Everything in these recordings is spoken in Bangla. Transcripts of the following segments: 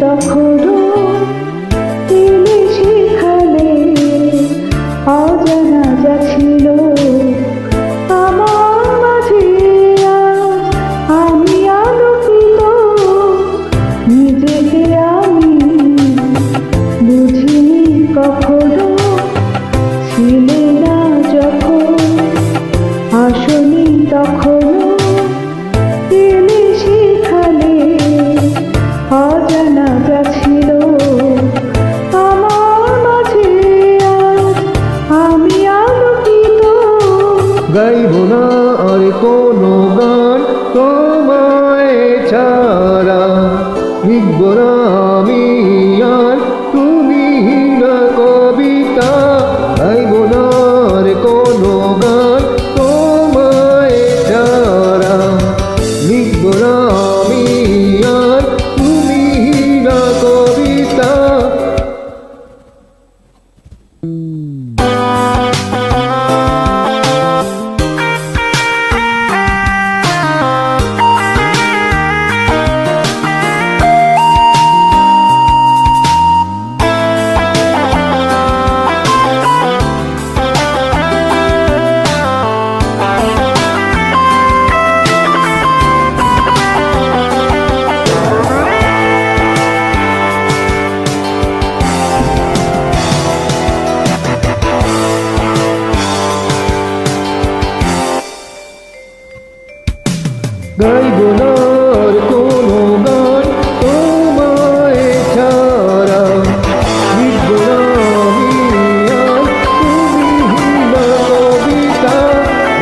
তখন কোনো গান তোমায় ছাড়া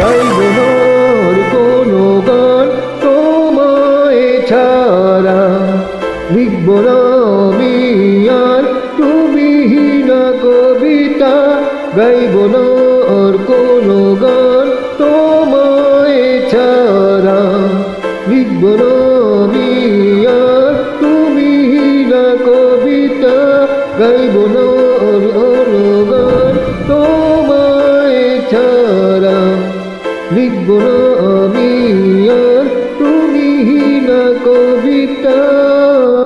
বাইবনোর কোনো গান তোমায় ছাড়া। লিখব না আমি আর তুমি না কবিতা, গাইব না আর কোনো গান তোমায় ছাড়া। লিখব না We go.